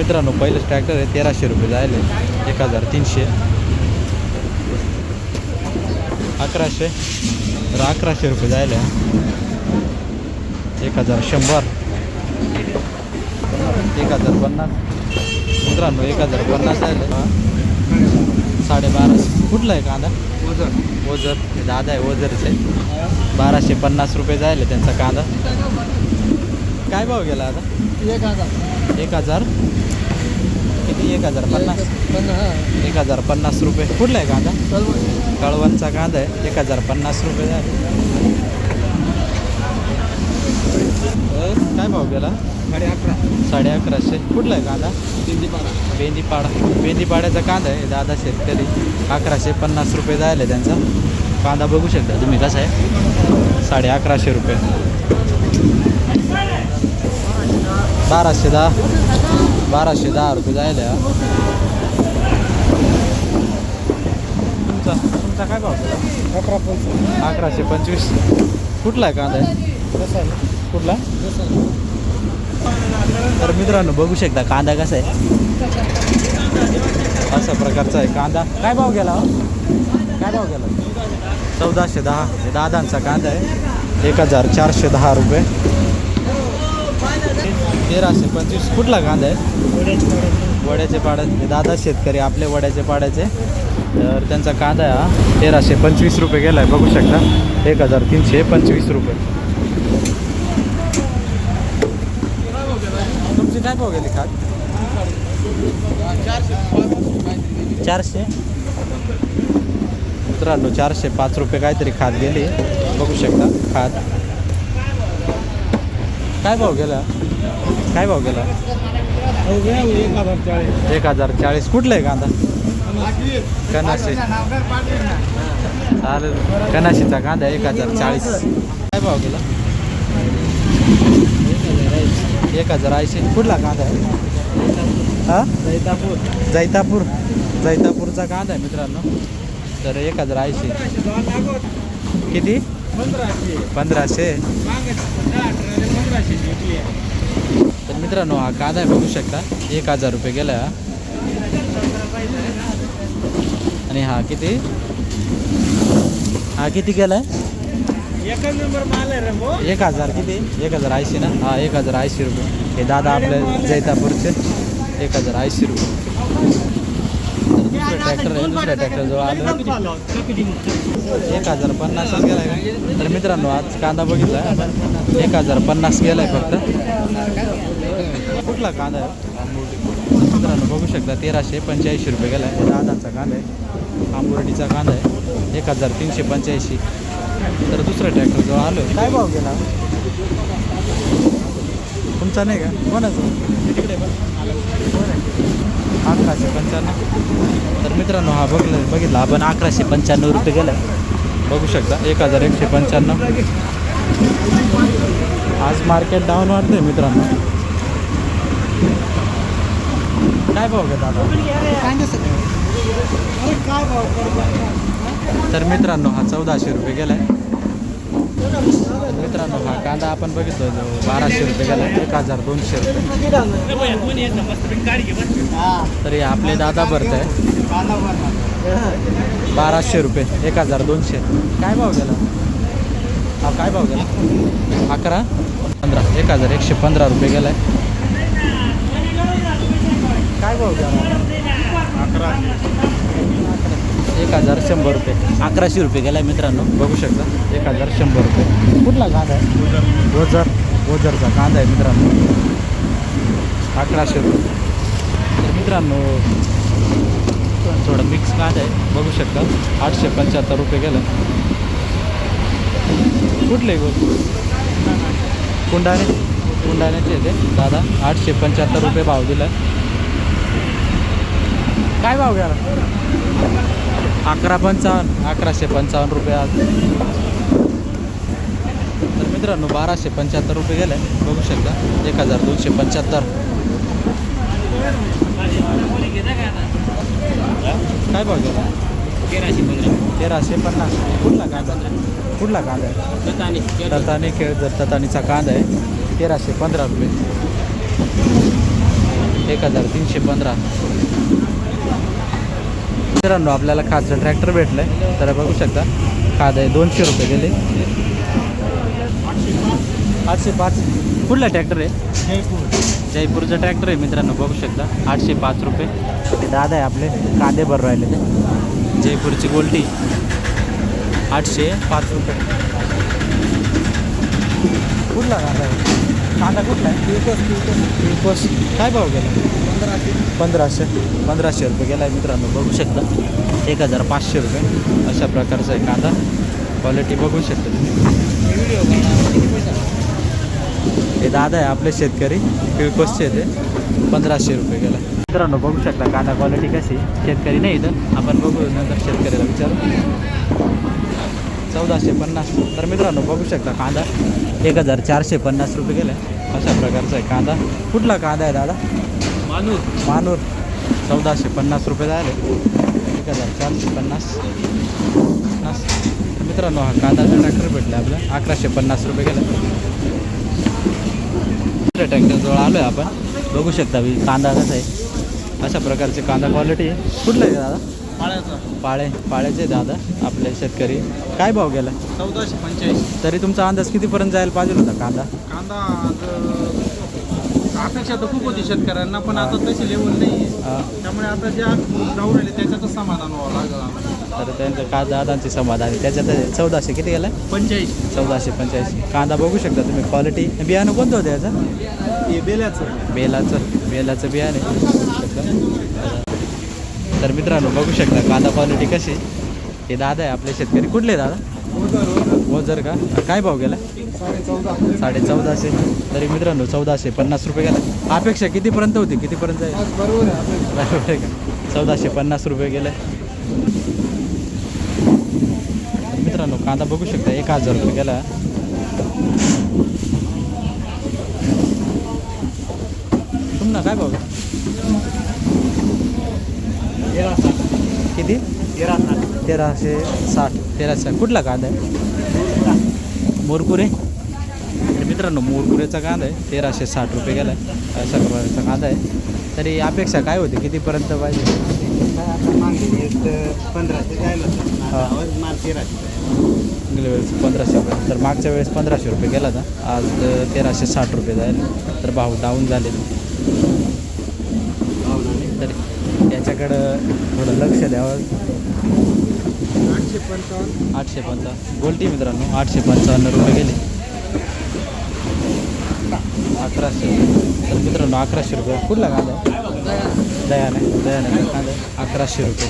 मित्रांनो पहिलेच ट्रॅक्टर आहे तेराशे रुपये जायले. एक हजार तीनशे. अकराशे. तर अकराशे रुपये जायले. एक हजार शंभर. एक हजार पन्नास. मित्रांनो एक हजार पन्नास जायले. साडेबाराशे. कुठला आहे कांदा? ओझर. हे दादा आहे ओझरच. आहे बाराशे पन्नास रुपये जायले त्यांचा कांदा. काय भाव गेला आता? एक हजार. एक हजार. किती? एक हजार पन्नास. एक हजार पन्नास रुपये. कुठला आहे कांदा? कळवणचा कांदा आहे. एक हजार पन्नास रुपये झाले. काय भाव गेला? साडे अकरा. साडे अकराशे. कुठला आहे कांदा? दिंडीपाडा बेंदीपाडा. बेंदीपाड्याचा कांदा आहे. दादा शेतकरी. अकराशे पन्नास रुपये जायला त्यांचा. कांदा बघू शकता तुम्ही कसा आहे? साडे अकराशे रुपये. बाराशे दहा. बाराशे दहा रुपये जायला. तुमचा तुमचा काय भाव अकरा पंच अकराशे पंचवीस. कुठला आहे कांदा? आहे? कसं कुठला तर मित्रांनो बघू शकता कांदा कसा आहे. अशा प्रकारचा आहे कांदा. काय भाव गेला? काय भाव गेला? चौदाशे दहा. हे दादांचा कांदा आहे. एक हजार चारशे दहा रुपये. तेराशे पंचवीस कुठला कांदा आहे? वड्याचे पाड्याचे दादा शेतकरी आपले वड्याचे पाड्याचे. तर त्यांचा कांदा आहे हा. तेराशे पंचवीस रुपये गेला आहे बघू शकता. एक हजार तीनशे पंचवीस रुपये. तुमची काय भाव गेली खात? चारशे? मित्रांनो चारशे पाच रुपये काहीतरी खात गेली. बघू शकता खात. काय भाव गेला? काय भाव गेला? एक हजार चाळीस. कुठलं आहे कांदा कनाशी चालेल कनाशीचा कांदा एक हजार चाळीस. काय भाव गेला? एक हजार ऐंशी. कुठला कांदा आहे? हा? जैतापूर. जैतापूर जैतापूरचा कांदा आहे मित्रांनो. तर एक हजार ऐंशी. किती? पंधराशे पंधराशे. तर मित्रांनो हा कांदा बघू शकता. एक हजार रुपये गेला आणि हा किती? हा किती गेलाय? एक हजार किती? एक हजार ऐंशी ना? हा एक हजार ऐंशी रुपये. हे दादा आपले जैतापूरचे. एक हजार ऐंशी रुपये. ट्रॅक्टर आहे दुसऱ्या ट्रॅक्टरजवळ आलं एक हजार पन्नासच गेलाय का? तर मित्रांनो आज कांदा बघितला एक हजार पन्नास गेलाय फक्त. कुठला कांदा आहे? मित्रांनो बघू शकता तेराशे पंच्याऐंशी रुपये गेलाय. हे दादांचा कांदा आहे. आंबुर्डीचा कांदा आहे. एक हजार तीनशे पंच्याऐंशी. तर दुसऱ्या ट्रॅक्टरजवळ आलो काय भाव गेला? तुमचा नाही का? कोणाचं? तिकडे अकराशे पंच्याण्णव. तर मित्रांनो हा बघलं बघितला आपण अकराशे पंच्याण्णव रुपये गेला. बघू शकता एक हजार एकशे पंच्याण्णव. आज मार्केट डाऊन वाटतंय मित्रांनो. काय भाव घेता आता? तर मित्रांनो हा चौदाशे रुपये गेलाय. आहे मित्रांनो हा कांदा आपण बघितलो बाराशे रुपये गेला एक हजार दोनशे रुपये. तरी आपले दादा भरत आहे. बाराशे रुपये एक हजार दोनशे. काय भाव गेला? हा काय भाव गेला? अकरा? पंधरा. एक हजार एकशे पंधरा रुपये गेलाय. काय भाव गेला? अकरा. एक हजार शंभर रुपये. अकराशे रुपये गेलाय मित्रांनो. बघू शकता. एक हजार शंभर रुपये. कुठला कांदा आहे? ओझर ओझरचा कांदा आहे मित्रांनो. अकराशे रुपये. तर मित्रांनो थोडं मिक्स कांदा आहे. बघू शकता. आठशे पंच्याहत्तर रुपये गेलं कुठले गोल कुंडाणे कुंडाण्याचे ते. दादा आठशे पंच्याहत्तर रुपये भाव दिला काय भाव गेला? अकरा पंचावन्न अकराशे पंचावन्न रुपये आज. तर मित्रांनो बाराशे पंच्याहत्तर रुपये गेले. बघू शकता एक हजार दोनशे पंच्याहत्तर. काय भाव गेला? तेराशे पंधरा. तेराशे पन्नास. कुठला कांदा? कुठला कांदा आहे? ततानी. खेळ जर ततानीचा कांदा आहे तेराशे पंधरा रुपये. एक हजार तीनशे पंधरा. मित्रांनो आपल्याला खादचं ट्रॅक्टर भेटलं आहे तर बघू शकता खाद आहे दोनशे रुपये गेले. आठशे पाच. कुठला ट्रॅक्टर आहे? जयपूर जयपूरचं ट्रॅक्टर आहे मित्रांनो बघू शकता. आठशे पाच रुपये. ते दादा आहे आपले कांदे भर राहिले ते. जयपूरची गोल्टी. आठशे पाच रुपये. कुठला कांदा आहे? कांदा कुठला आहे? किळकोस काय भाव गेला? पंधराशे. पंधराशे. रुपये गेला आहे मित्रांनो. बघू शकता. एक हजार पाचशे रुपये. अशा प्रकारचा आहे कांदा. क्वालिटी बघू शकता तुम्ही. हे दादा आहे आपले शेतकरी. किळकोसचे ते पंधराशे रुपये गेला. मित्रांनो बघू शकता कांदा क्वालिटी कशी शेतकरी नाही इथं. आपण बघू नंतर शेतकऱ्याला विचारू. चौदाशे पन्नास. तर मित्रांनो बघू शकता कांदा. एक हजार चारशे पन्नास रुपये गेला. अशा प्रकारचा आहे कांदा. कुठला कांदा आहे दादा? मानूर. मानूर. चौदाशे पन्नास रुपये झाले. एक हजार चारशे पन्नास. पन्नास. तर मित्रांनो हा कांदाचा ट्रॅक्टर भेटला आपला. अकराशे पन्नास रुपये गेला. दुसऱ्या ट्रॅक्टरजवळ आलो आहे आपण. बघू शकता कांदा कसा आहे. अशा प्रकारचे कांदा क्वालिटी आहे. कुठलं आहे दादा? पाळे पाळ्याचे दादा आपले शेतकरी. काय भाव गेला? चौदाशे पंच्याऐंशी तरी तुमचा अंदाज कितीपर्यंत जायला पाहिजे होता कांदा? कांदा अपेक्षा तर खूप होती शेतकऱ्यांना पण आता तशी लेवल नाही त्यामुळे आता ज्या जाऊ राहिले त्याच्यातच समाधान व्हावं लागलं. तर त्यांचं का दादांचे समाधान आहे? त्याच्यात चौदाशे किती गेला? पंच्याऐंशी चौदाशे पंच्याऐंशी कांदा बघू शकता तुम्ही क्वालिटी बियाणं कोणतं होतं याचं? बेल्याचं बेलाचं. बेलाचं बियाणे तर मित्रांनो बघू शकता कांदा क्वालिटी कशी हे दादा आहे आपले शेतकरी. कुठले दादा? ओझर का? काय भाव गेला? साडे चौदा साडे चौदाशे तरी मित्रांनो चौदाशे पन्नास रुपये गेला. अपेक्षा कितीपर्यंत होती? कितीपर्यंत आहे? आपलं बरोबर आहे का? चौदाशे पन्नास रुपये गेले. मित्रांनो कांदा बघू शकता एक हजार रुपये गेला. तुमना काय भाव किती? तेरा साठ. तेराशे साठ. तेराशे कुठला कांदा आहे? मोरकुरे. मित्रांनो मोरकुरेचा कांदा आहे. तेराशे साठ रुपये गेला आहे अशा प्रकारचा कांदा आहे. तरी अपेक्षा काय होती? कितीपर्यंत पाहिजे? पंधराशे जायला गेल्या वेळेस पंधराशे रुपये. तर मागच्या वेळेस पंधराशे रुपये गेला होता. आज तेराशे साठ रुपये जाईल तर भाव डाऊन झाले तर याच्याकडं थोडं लक्ष द्यावं. आठशे पंचावन्न. आठशे पंचावन्न गोल्टी मित्रांनो आठशे पंचावन्न रुपये गेले. अकराशे. तर मित्रांनो अकराशे रुपये. कुठला कांदा दयाने दयाने कांदा अकराशे रुपये.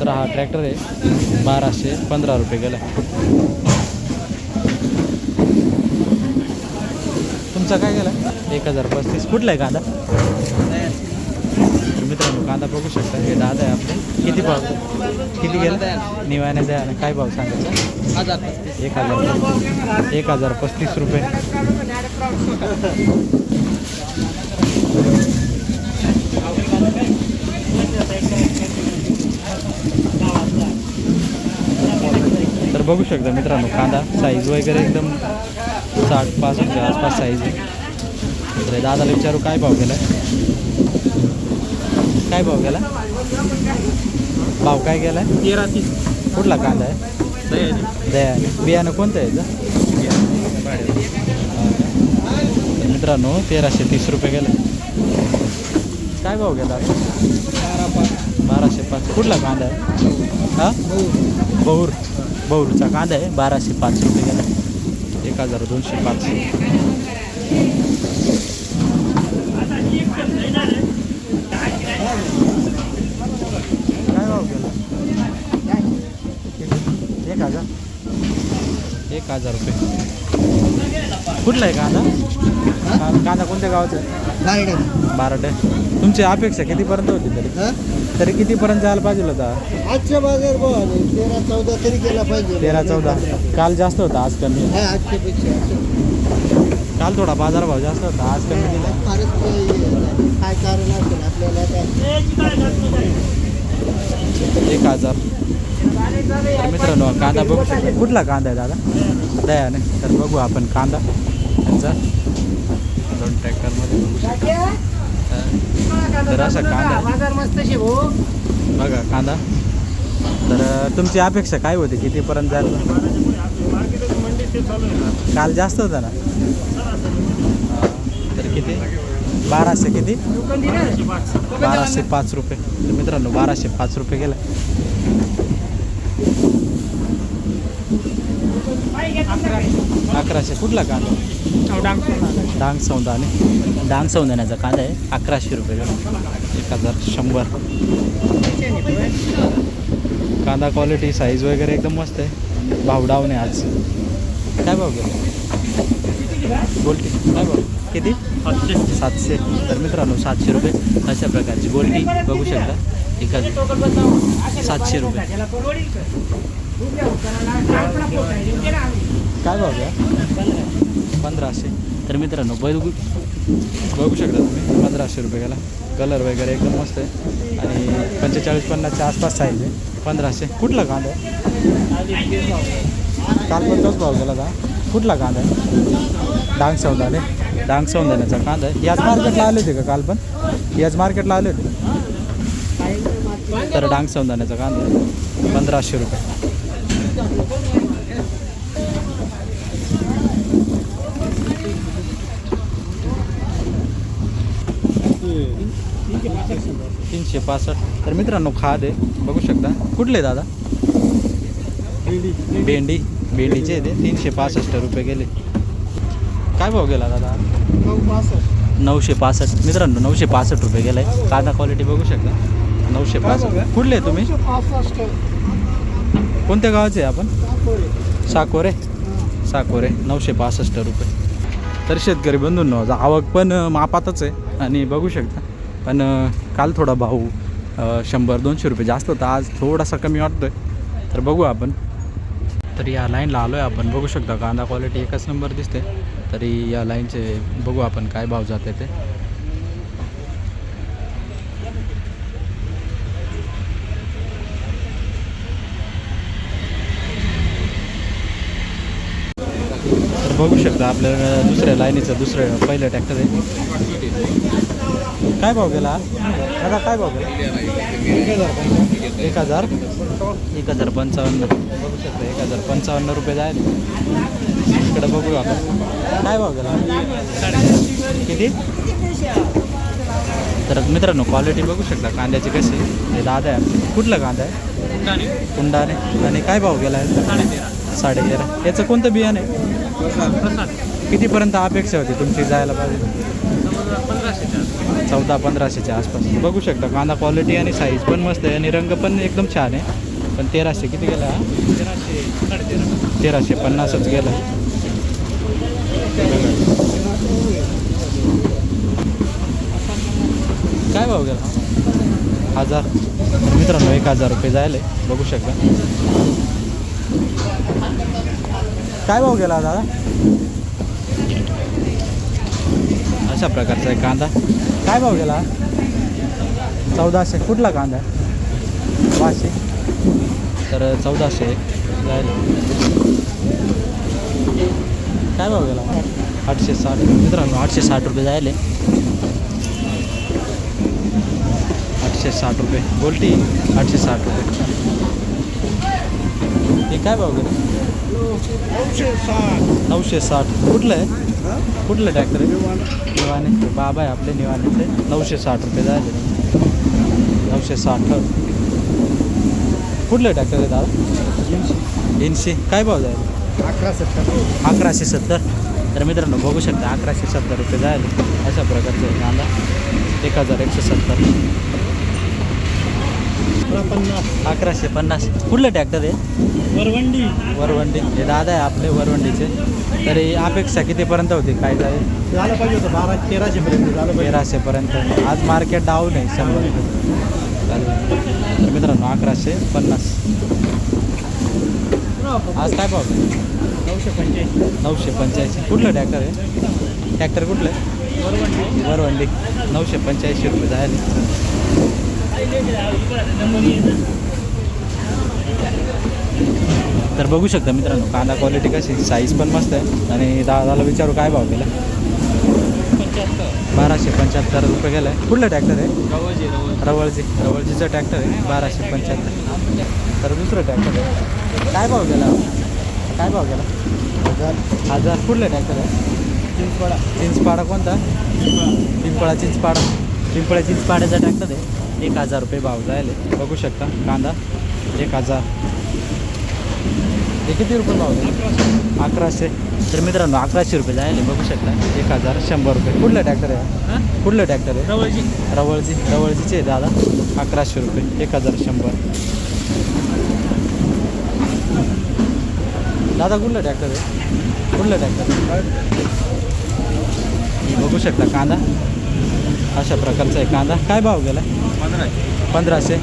तर हा ट्रॅक्टर आहे. बाराशे पंधरा रुपये गेला. तुमचा काय गेला? एक हजार पस्तीस. कुठला आहे कांदा? तर मित्रांनो कांदा बघू शकता. हे दादा आहे आपले. किती भाव? किती गेला? निवाने द्या काय भाव सांगायचा? हजार एक हजार एक हजार पस्तीस रुपये. तर बघू शकता मित्रांनो कांदा साईज वगैरे एकदम साठ पासष्टच्या आसपास साईज आहे. दादाला विचारू काय भाव गेला? काय भाव गेला? भाव काय गेला? तेरा तीस. कुठला कांदा आहे? दया बियाणं कोणतं आहे मित्रांनो तेराशे तीस रुपये गेले. काय भाव गेला? बाराशे पाच. कुठला कांदा आहे? हा? बहुर. बहुरचा कांदा आहे. बाराशे पाच रुपये गेला. एक हजार दोनशे पाच काय भाव गेला एक हजार एक हजार रुपये. कुठला आहे कांदा कांदा कोणत्या गावाचा आहे? बाराटे तुमची अपेक्षा कितीपर्यंत होती तरी? तरी कितीपर्यंत जायला पाहिजे होता? आजच्या बाजार भाव आहे तेरा चौदा तरी केला पाहिजे. तेरा चौदा. काल जास्त होता आज कमी? हा आजच्या पेक्षा काल थोडा बाजारभाव जास्त होता आज कमी फारच काही काय कारण असेल आपल्याला काय? एक हजार. तर मित्रांनो कांदा बघू शकता. कुठला कांदा आहे दादा? दयाने. तर बघू आपण कांदा. त्यांचा. दोन ट्रॅक्टरमध्ये बघू शकता. तर असा कांदा. बाजार मस्त बघा कांदा. तर तुमची अपेक्षा काय होती? कितीपर्यंत जायला काल जास्त होता ना? तर किती? बाराशे किती? बाराशे पाच रुपये. तर मित्रांनो बाराशे पाच रुपये गेला. अकराशे. कुठला कांदा? डांग सौंदाने. डांग सौंदाण्याचा कांदा आहे. अकराशे रुपये एक हजार शंभर. कांदा क्वालिटी साईज वगैरे एकदम मस्त आहे. भाव डाऊन आहे आज. काय भाव गेला? गोल्टी. काय भाव? किती? सातशे. तर मित्रांनो सातशे रुपये. अशा प्रकारची गोल्टी बघू शकता. एका सातशे रुपये. काय भाव घ्या? पंधराशे. तर मित्रांनो बघू बघू शकता तुम्ही पंधराशे रुपये गेला. कलर वगैरे एकदम मस्त आहे. आणि पंचेचाळीस पन्नासच्या आसपास साईज आहे. पंधराशे. कुठला कांदा आहे? काल पण तोच भाव गेला का? कुठला कांदा आहे? डांग सौंदाने. डांग सौंदाण्याचा कांदा आहे. याच मार्केटला आले होते का काल पण? याच मार्केटला आले होते. तर डांग सौंदाण्याचा कांदा आहे. पंधराशे रुपये. तीनशे पासष्ट. तर मित्रांनो खाद आहे बघू शकता. कुठले दादा? भेंडी. भेंडीचे ते तीनशे पासष्ट रुपये गेले. काय भाव गेला दादा? नऊशे पासष्ट. मित्रांनो नऊशे पासष्ट रुपये गेलाय. कांदा क्वालिटी बघू शकता. नौशे नऊशे पासष्ट. कुठले तुम्ही? कोणत्या गावाचे आहे आपण? साकोरे. साकोरे नऊशे पासष्ट रुपये. तर शेतकरी बंधूंनो आवक पण मापातच आहे. आणि बघू शकता. पण काल थोडा भाऊ शंभर दोनशे रुपये जास्त होता. आज थोडासा कमी वाटतोय. तर बघू आपण. तर या लाईनला आलो आहे आपण. बघू शकता कांदा क्वालिटी एकच नंबर दिसते तरी या लाईनचे बघू आपण काय भाव जाते ते. बघू शकता आपल्याला दुसऱ्या लाईनीचं दुसरं पहिलं ट्रॅक्टर आहे. काय भाव गेला? दादा काय भाव गेला? एक हजार. एक हजार पंचावन्न. बघू शकता एक हजार पंचावन्न रुपये जाईल इकडं बघू आपण. काय भाव गेला? किती? तर मित्रांनो क्वालिटी बघू शकता कांद्याची कशी हे दादा आहे. कुठलं कुठला कांदा आहे? कुंडाने. आणि काय भाव गेला? आहे साडे तेरा याचं कोणतं बियाणं आहे? कितीपर्यंत अपेक्षा होती तुमची जायला पाहिजे? चौदा पंधराशेच्या आसपास. बघू शकता कांदा क्वालिटी आणि साईज पण मस्त आहे आणि रंग पण एकदम छान आहे. पण तेराशे किती गेला हा? तेराशे पन्नासच गेला. काय भाव गेला? हजार. मित्रांनो एक हजार रुपये जायला बघू शकता. काय भाव गेला दादा? अशा प्रकारचा आहे कांदा. काय भाव गेला? चौदाशे. कुठला कांदा? पाचशे. तर चौदाशे. जायला काय भाव गेला? आठशे साठ. मित्रांनो आठशे साठ रुपये जायले आठशे साठ रुपये. गोल्टी आठशे साठ रुपये. हे काय भाव गेला? नऊशे साठ. कुठलं आहे? कुठलं ट्रॅक्टर आहे? निवाने. बाबा आहे आपले निवानेचे. नऊशे साठ रुपये झाले. नऊशे साठ. कुठलं ट्रॅक्टर आहे दादा? ऐंशी. काय भाव जाईल अकरा सत्तर अकराशे सत्तर. तर मित्रांनो बघू शकता अकराशे सत्तर रुपये जायला अशा प्रकारचं आहे कांदा. एक हजार एकशे सत्तर. पन्नास अकराशे पन्नास. कुठलं ट्रॅक्टर आहे? वरवंडी. वरवंडी. हे दादा आहे आपले वरवंडीचे. तरी अपेक्षा कितीपर्यंत होती? काय जाईल झालं पाहिजे होतं. बारा तेराशे पर्यंत झालं तेराशेपर्यंत. आज मार्केट डाऊन आहे शंभर तर मित्रांनो अकराशे पन्नास. आज काय भाव? नऊशे पंच्याऐंशी. नऊशे पंच्याऐंशी. कुठलं ट्रॅक्टर आहे? ट्रॅक्टर कुठलं? आहे वरवंडी. वरवंडी. नऊशे पंच्याऐंशी रुपये जायला तर बघू शकता मित्रांनो कांदा क्वालिटी कशी साईज पण मस्त आहे. आणि दादाला विचारू काय भाव गेला? बाराशे पंच्याहत्तर रुपये गेला आहे कुठलं ट्रॅक्टर आहे? रवळजी रवळ रवळजी. रवळजीचं ट्रॅक्टर आहे. बाराशे पंच्याहत्तर. तर दुसरं ट्रॅक्टर आहे. काय भाव गेला? काय भाव गेला? हजार. हजार. कुठलं ट्रॅक्टर आहे? चिंचपाडा. चिंचपाडा कोणता? पिंपळा चिंचपाडा. पिंपळा चिंचपाड्याचा ट्रॅक्टर आहे. एक हजार रुपये भाव जायले. बघू शकता कांदा एक हजार. हे किती रुपये भाव गेले अकराशे. तर मित्रांनो अकराशे रुपये जायले बघू शकता. एक हजार शंभर रुपये. कुठलं ट्रॅक्टर आहे? कुठलं ट्रॅक्टर आहे? रवळजी. रवळजी. रवळजीचे दादा. अकराशे रुपये. एक हजार शंभर. दादा कुठलं ट्रॅक्टर आहे? कुठलं ट्रॅक्टर हे बघू शकता कांदा. अशा प्रकारचा आहे कांदा. काय भाव गेला? पंधराशे.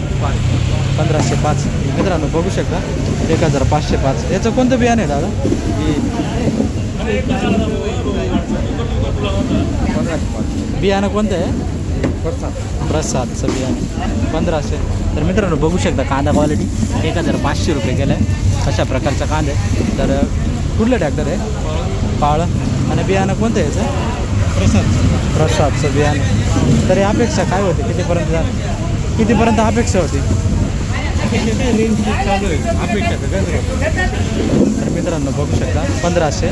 पंधराशे? पाच. मित्रांनो बघू शकता. एक हजार पाचशे पाच. याचं कोणतं बियाणं आहे दादा? पंधराशे पाच बियाणं कोणतं आहे? प्रसादचं बियाणं. पंधराशे. तर मित्रांनो बघू शकता कांदा क्वालिटी एक हजार पाचशे रुपये गेलं आहे अशा प्रकारचा कांदा आहे. तर कुठलं ट्रॅक्टर आहे? पाळं आणि बियाणं कोणतं आहे याचं? प्रसाद. प्रसादचं बियाणं. तर अपेक्षा काय होते? कितीपर्यंत जा कितीपर्यंत अपेक्षा होती? तर मित्रांनो बघू शकता पंधराशे.